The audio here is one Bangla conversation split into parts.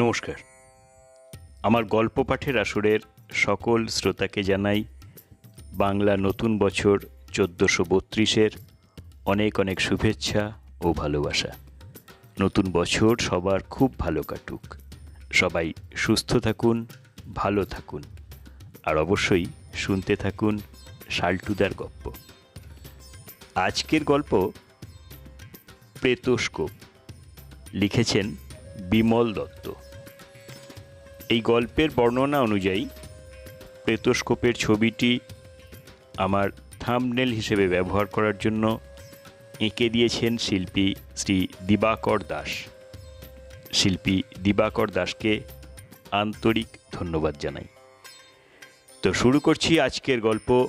নমস্কার। আমার গল্প পাঠের আসরের সকল শ্রোতাকে জানাই বাংলা নতুন বছর চোদ্দোশো বত্রিশের অনেক অনেক শুভেচ্ছা ও ভালোবাসা। নতুন বছর সবার খুব ভালো কাটুক। সবাই সুস্থ থাকুন, ভালো থাকুন, আর অবশ্যই শুনতে থাকুন শাল্টুদার গল্প আজকের গল্প প্রেতস্কোপ। লিখেছেন বিমল দত্ত। এই গল্পের বর্ণনা অনুযায়ী প্রেতস্কোপের ছবিটি আমার থামনেল হিসেবে ব্যবহার করার জন্য এঁকে দিয়েছেন শিল্পী শ্রী দিবাকর দাস। শিল্পী দিবাকর দাসকে আন্তরিক ধন্যবাদ জানাই। তো শুরু করছি আজকের গল্প।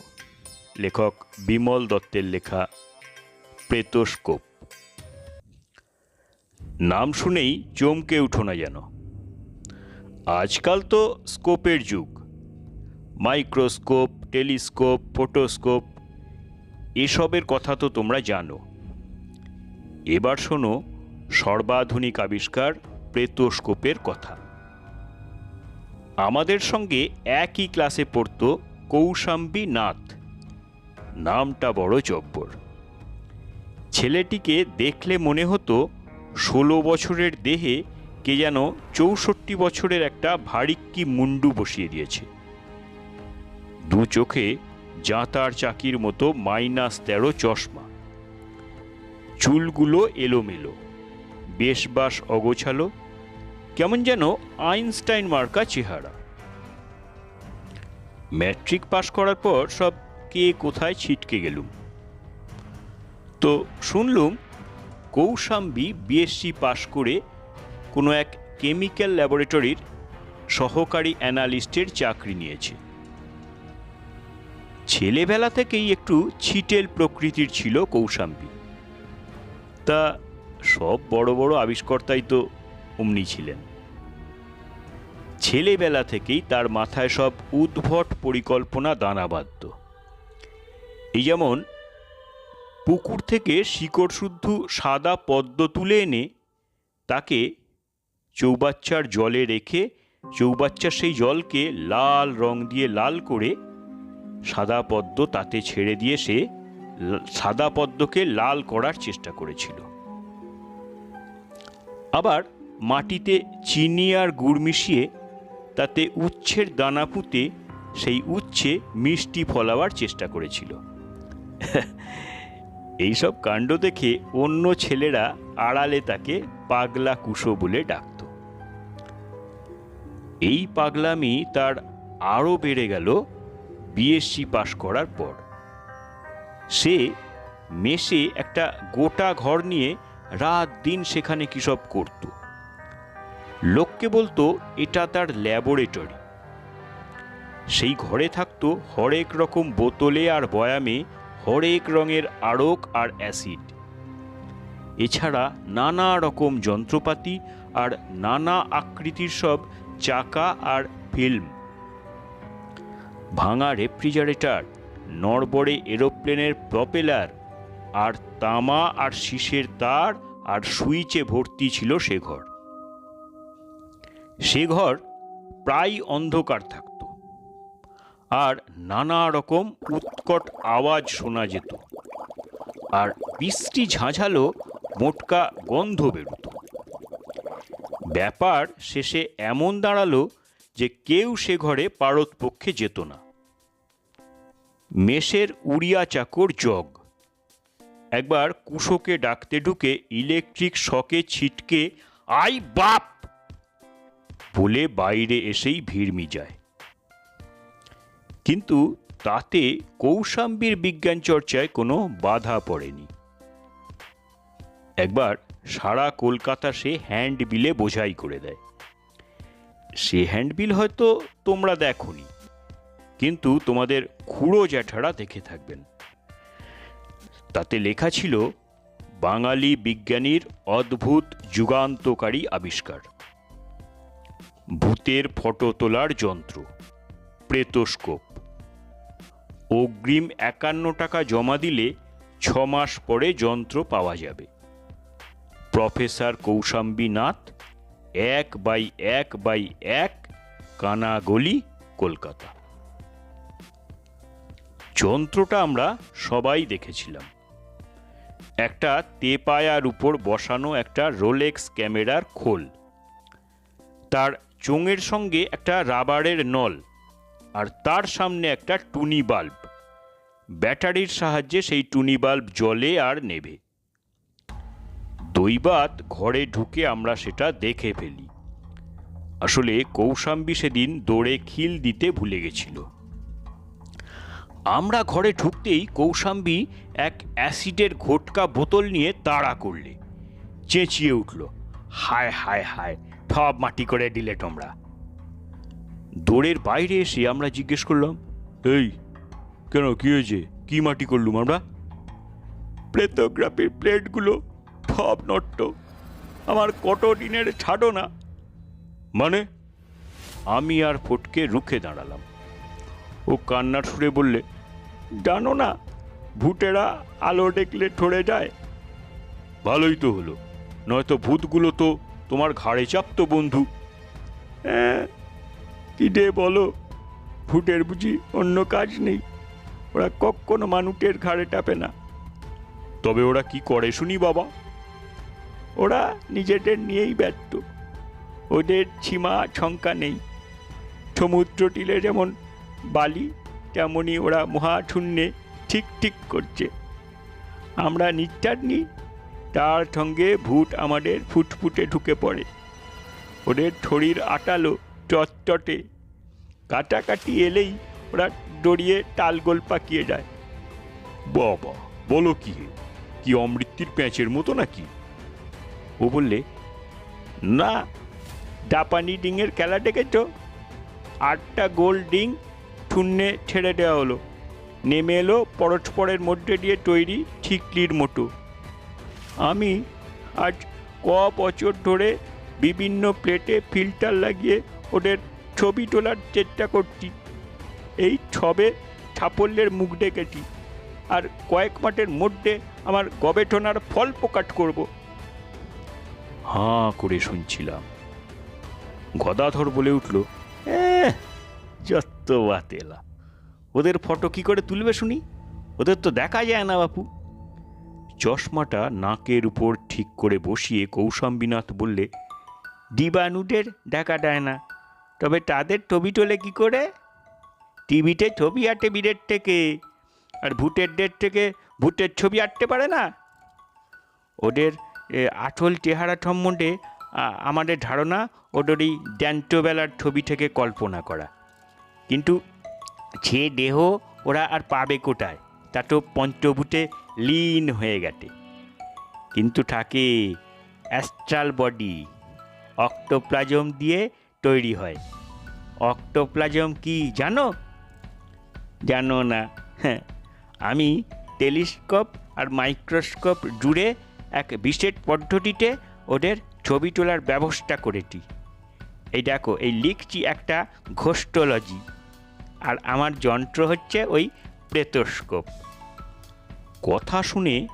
লেখক বিমল দত্তের লেখা প্রেতস্কোপ নাম শুনেই চমকে উঠো না যেন। আজকাল তো স্কোপের যুগ। মাইক্রোস্কোপ, টেলিস্কোপ, ফোটোস্কোপ, এসবের কথা তো তোমরা জানো। এবার শোনো সর্বাধুনিক আবিষ্কার প্রেতোস্কোপের কথা। আমাদের সঙ্গে একই ক্লাসে পড়তো কৌশাম্বী নাথ। নামটা বড় জব্বর। ছেলেটিকে দেখলে মনে হতো ষোলো বছরের দেহে কে যেন চৌষট্টি বছরের একটা ভারিক্কি মুন্ডু বসিয়ে দিয়েছে। দু চোখে জাঁতার চাকির মতো মাইনাস তেরো চশমা। চুলগুলো এলোমেলো, বেশবাস অগোছালো, কেমন যেন আইনস্টাইন মার্কা চেহারা। ম্যাট্রিক পাশ করার পর সব কে কোথায় ছিটকে গেলুম। তো শুনলুম কৌশাম্বী বিএসসি পাশ করে কোনো এক কেমিক্যাল ল্যাবরেটরির সহকারী অ্যানালিস্টের চাকরি নিয়েছে। ছেলেবেলা থেকেই একটু ছিটেল প্রকৃতির ছিল কৌশাম্বী। তা সব বড় বড় আবিষ্কর্তাই তো অমনি ছিলেন। ছেলেবেলা থেকেই তার মাথায় সব উদ্ভট পরিকল্পনা দানা দানাবাদ্য এই যেমন পুকুর থেকে শিকড় শুদ্ধ সাদা পদ্ম তুলে এনে তাকে চৌবাচ্চার জলে রেখে চৌবাচ্চার সেই জলকে লাল রং দিয়ে লাল করে সাদা পদ্ম তাতে ছেড়ে দিয়ে সে সাদা পদ্মকে লাল করার চেষ্টা করেছিল। আবার মাটিতে চিনি আর গুড় মিশিয়ে তাতে উচ্ছের দানা পুঁতে সেই উচ্ছে মিষ্টি ফলাবার চেষ্টা করেছিল। এইসব কাণ্ড দেখে অন্য ছেলেরা আড়ালে তাকে পাগলা কুশো বলে ডাকত। এই পাগলামি তার আরও বেড়ে গেল বিএসসি পাশ করার পর। সে মেসে একটা গোটা ঘর নিয়ে রাত দিন সেখানে কী সব করত। লোককে বলতো, এটা তার ল্যাবরেটরি। সেই ঘরে থাকতো হরেক রকম বোতলে আর বয়ামে হরেক রঙের আড়ক আর অ্যাসিড। এছাড়া নানা রকম যন্ত্রপাতি আর নানা আকৃতির সব চাকা আর ফিল্ম। ভাঙা রেফ্রিজারেটর, নড়বড়ে এরোপ্লেনের প্রপেলার, আর তামা আর শীষের তার আর সুইচে ভর্তি ছিল সে ঘর। সে ঘর প্রায় অন্ধকার থাকত, আর নানা রকম উৎকট আওয়াজ শোনা যেত, আর বৃষ্টি ঝাঁঝালো মোটকা গন্ধ বেরোত। ব্যাপার শেষে এমন দাঁড়াল যে কেউ সে ঘরে পারতপক্ষে যেত না। মেষের উড়িয়া চাকর জগ। একবার কুশোকে ডাকতে ঢুকে ইলেকট্রিক শকে ছিটকে, আই বাপ! বলে বাইরে এসেই ভিড়মি যায় কিন্তু তাতে কৌশাম্বীর বিজ্ঞান চর্চায় কোনো বাধা পড়েনি। একবার সারা কলকাতা সে হ্যান্ডবিলে বোঝাই করে দেয়। সে হ্যান্ডবিল হয়তো তোমরা দেখনি, কিন্তু তোমাদের খুঁড়ো জ্যাঠারা দেখে থাকবেন। তাতে লেখা ছিল, বাঙালি বিজ্ঞানীর অদ্ভুত যুগান্তকারী আবিষ্কার। ভূতের ফটো তোলার যন্ত্র, প্রেতস্কোপ। অগ্রিম একান্ন টাকা জমা দিলে ছ মাস পরে যন্ত্র পাওয়া যাবে। প্রফেসর কৌশাম্বী নাথ, এক বাই এক বাই এক, কানাগলি, কলকাতা। যন্ত্রটা আমরা সবাই দেখেছিলাম। একটা তেপায়ার উপর বসানো একটা রোলেক্স ক্যামেরার খোল। তার চোঙের সঙ্গে একটা রাবারের নল আর তার সামনে একটা টুনি বাল্ব। ব্যাটারির সাহায্যে সেই টুনি বাল্ব জলে আর নেভে। দৈবাত ঘরে ঢুকে আমরা সেটা দেখে ফেলি। আসলে কৌশাম্বী সেদিন দৌড়ে খিল দিতে ভুলে গেছিল। আমরা ঘরে ঢুকতেই কৌশাম্বী এক অ্যাসিডের ঘোটকা বোতল নিয়ে তাড়া করলে। চেঁচিয়ে উঠল, হায় হায় হায়, সব মাটি করে দিলে তোমরা। দৌড়ের বাইরে এসে আমরা জিজ্ঞেস করলাম, এই, কেন, কি হয়েছে? কি মাটি করলুম আমরা? প্লেটোগ্রাফির প্লেটগুলো সব নষ্ট। আমার কত দিনের ছাড়ো না মানে আমি আর ফটকে রুখে দাঁড়ালাম। ও কান্নার সুরে বললে, জানো না, ভূতেরা আলো দেখলে ঠরে যায়? ভালোই তো হলো। নয়তো ভূতগুলো তো তোমার ঘাড়ে চাপতো, বন্ধু। হ্যাঁ কি দে বলো, ভূতের বুঝি অন্য কাজ নেই। ওরা কখনো মানুষের ঘাড়ে টাপে না। তবে ওরা কি করে শুনি, বাবা? ওরা নিজেদের নিয়েই ব্যর্থ ওদের সীমা শঙ্কা নেই। সমুদ্র টিলে যেমন বালি তেমনই ওরা মহাশূন্যে ঠিক ঠিক করছে। আমরা নিঃশ্বাস নিই, তার সঙ্গে ভূত আমাদের ফুটফুটে ঢুকে পড়ে। ওদের শরীর আটালো চটচটে। কাটাকাটি এলেই ওরা দড়িয়ে টালগোল পাকিয়ে যায়। বাবা, বলো কি? কি অমৃত্যুর প্যাঁচের মতো নাকি? ও বললে, না, জাপানি ডিঙের খেলা ডেকেছ আটটা গোল ডিং শূন্যে ছেড়ে দেওয়া হলো। নেমে এলো পরস্পরের মধ্যে দিয়ে তৈরি ঠিকলির মতো। আমি আজ ক বছর ধরে বিভিন্ন প্লেটে ফিল্টার লাগিয়ে ওদের ছবি তোলার চেষ্টা করছি। এই ছবে সাফল্যের মুখ ডেকেছি আর কয়েক মাঠের মধ্যে আমার গবেষণার ফল প্রকাশ করব। হাঁ করে শুনছিলাম। গদাধর বলে উঠল যত বাতেলা। ওদের ফটো কি করে তুলবে শুনি? ওদের তো দেখা যায় না বাপু। চশমাটা নাকের উপর ঠিক করে বসিয়ে কৌশাম্বীনাথ বললে ডিবানুদের দেখা দেয় না। তবে তাদের ছবি তোলে কি করে? টিভিতে ছবি আটে বীরের থেকে, আর ভূতের ডেট থেকে ভূতের ছবি আটতে পারে না? ওদের এ, আসল চেহারা সম্বন্ধে আমাদের ধারণা ওদের এই জ্যান্তবেলার ছবি থেকে কল্পনা করা। কিন্তু সে দেহ ওরা আর পাবে কোটায় তা তো পঞ্চভূতে লীন হয়ে গেছে। কিন্তু থাকে অ্যাস্ট্রাল বডি অক্টোপ্লাজম দিয়ে তৈরি হয়। অক্টোপ্লাজম কি জানো? জানো না। হ্যাঁ আমি টেলিস্কোপ আর মাইক্রোস্কোপ জুড়ে এক বিশেষ পদ্ধতিতে ওদের ছবি তোলার ব্যবস্থা করেছি। এই দেখো, এই লিখছি একটা ঘোষ্টলজি। আর আমার যন্ত্র হচ্ছে ওই প্রেতস্কোপ কথা শুনে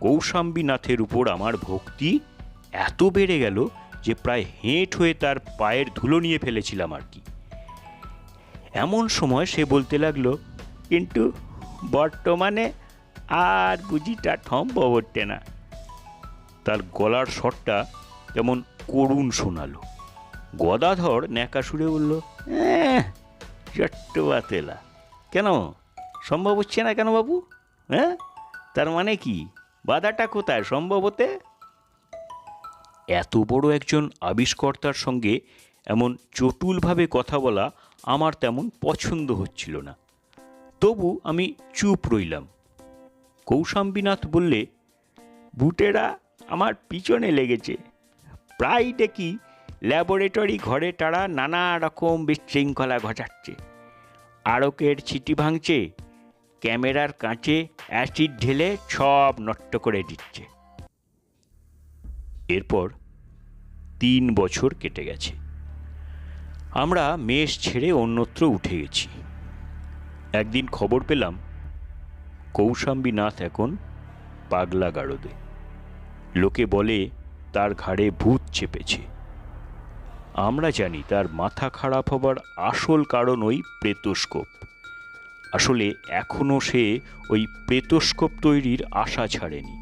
কৌশাম্বীনাথের উপর আমার ভক্তি এত বেড়ে গেল যে প্রায় হেঁট হয়ে তার পায়ের ধুলো নিয়ে ফেলেছিলাম আর কি। এমন সময় সে বলতে লাগল, কিন্তু বর্তমানে আর বুঝিটা সম্ভব হচ্ছে না। তার গলার স্বরটা কেমন করুণ শোনালো। গদাধর ন্যাকা সুরে বলল চট্টবাতেলা কেন? সম্ভব হচ্ছে না কেন বাবু? হ্যাঁ? তার মানে কি? বাধাটা কোথায়? সম্ভব হতে? এত বড় একজন আবিষ্কর্তার সঙ্গে এমন চটুলভাবে কথা বলা আমার তেমন পছন্দ হচ্ছিল না। তবু আমি চুপ রইলাম। কৌশাম্বীনাথ বললে, বুটেরা আমার পিছনে লেগেছে। প্রায় দেখি ল্যাবরেটরি ঘরে তারা নানা রকম বিশৃঙ্খলা ঘটাচ্ছে। আরকের ছিটি ভাঙছে, ক্যামেরার কাঁচে অ্যাসিড ঢেলে সব নষ্ট করে দিচ্ছে। এরপর তিন বছর কেটে গেছে। আমরা মেষ ছেড়ে অন্যত্র উঠে গেছি। একদিন খবর পেলাম, কৌশাম্বীনাথ এখন পাগলা গারদে লোকে বলে, তার ঘাড়ে ভূত চেপেছে। আমরা জানি তার মাথা খারাপ হবার আসল কারণ ওই প্রেতস্কোপ। আসলে এখনও সে ওই প্রেতস্কোপ তৈরির আশা ছাড়েনি।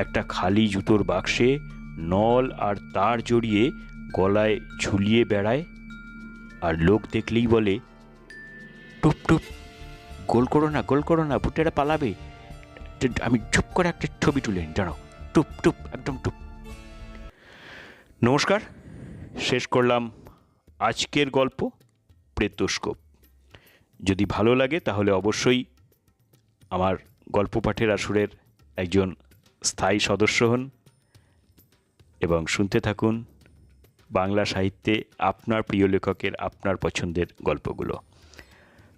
একটা খালি জুতোর বাক্সে নল আর তার জড়িয়ে গলায় ঝুলিয়ে বেড়ায়, আর লোক দেখলেই বলে, টুপ টুপ, গোল করো না, গোল করো না ভুটেরা পালাবে। আমি চুপ করে একটা ছবি তুলে নিই, দাঁড়াও। টুপ টুপ, একদম টুপ। নমস্কার, শেষ করলাম আজকের গল্প প্রেতস্কোপ। যদি ভালো লাগে তাহলে অবশ্যই আমার গল্প পাঠের আসরের একজন স্থায়ী সদস্য হন এবং শুনতে থাকুন বাংলা সাহিত্যে আপনার প্রিয় লেখকের আপনার পছন্দের গল্পগুলো।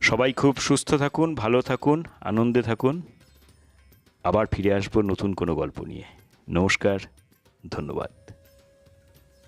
সবাই খুব সুস্থ থাকুন, ভালো থাকুন, আনন্দে থাকুন। আবার ফিরে আসব নতুন কোনো গল্প নিয়ে। নমস্কার ধন্যবাদ।